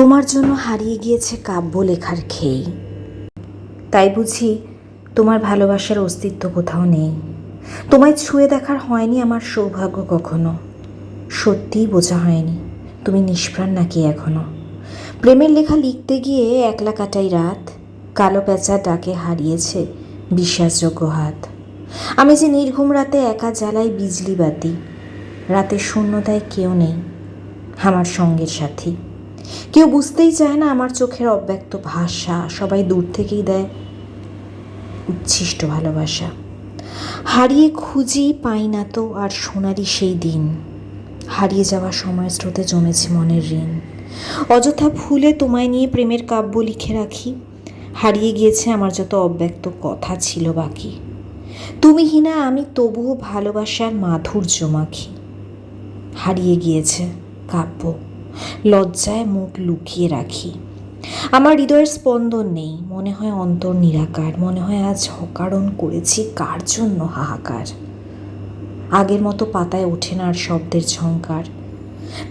তোমার জন্য হারিয়ে গিয়েছে কাব্য লেখার খেই। তাই বুঝি তোমার ভালোবাসার অস্তিত্ব কোথাও নেই। তোমায় ছুঁয়ে দেখার হয়নি আমার সৌভাগ্য কখনো। সত্যিই বোঝা হয়নি, তুমি নিষ্প্রাণ নাকি এখনও? প্রেমের লেখা লিখতে গিয়ে একলা কাটাই রাত, কালো পেঁচা ডাকে হারিয়েছে বিশ্বাসযোগ্য হাত। আমি যে নির্ঘুম রাতে একা জ্বালাই বিজলি বাতি রাতের শূন্যতায় কেউ নেই আমার সঙ্গের সাথী। কেউ বুঝতেই চায় না আমার চোখের অব্যক্ত ভাষা, সবাই দূর থেকেই দেয় উচ্ছিষ্ট ভালোবাসা। হারিয়ে খুঁজি পাই না তো আর সোনালি সেই দিন। হারিয়ে যাওয়া সময়ের স্রোতে জমেছে মনের ঋণ। অযথা ভুলে তোমায় নিয়ে প্রেমের কাব্য লিখে রাখি। হারিয়ে গিয়েছে আমার যত অব্যক্ত কথা ছিল বাকি। তুমিহীনা আমি তবুও ভালোবাসার মাধুর্য মাখি। হারিয়ে গিয়েছে কাব্য। লজ্জায় মুখ লুকিয়ে রাখি। আমার হৃদয়ের স্পন্দন নেই। মনে হয় অন্তর নিরাকার। মনে হয় আজ হকারণ করেছি কার জন্য হাহাকার। আগের মতো পাতায় ওঠে না আর শব্দের ঝঙ্কার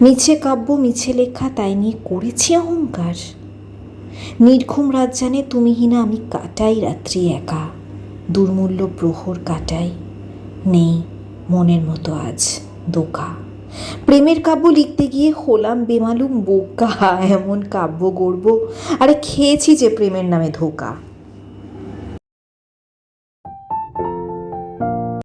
মিছে কাব্য, মিছে লেখা, তাই নিয়ে করেছি অহংকার। নির্ঘুম রাত জানে তুমিহীনা আমি কাটাই রাত্রি একা। দুর্মূল্য প্রহর কাটাই। নেই মনের মতো আজ দোকা। প্রেমের কাব্য লিখতে গিয়ে হলাম বেমালুম বোকা, এমন কাব্য গড়ব। আরে খেয়েছি যে প্রেমের নামে ধোকা।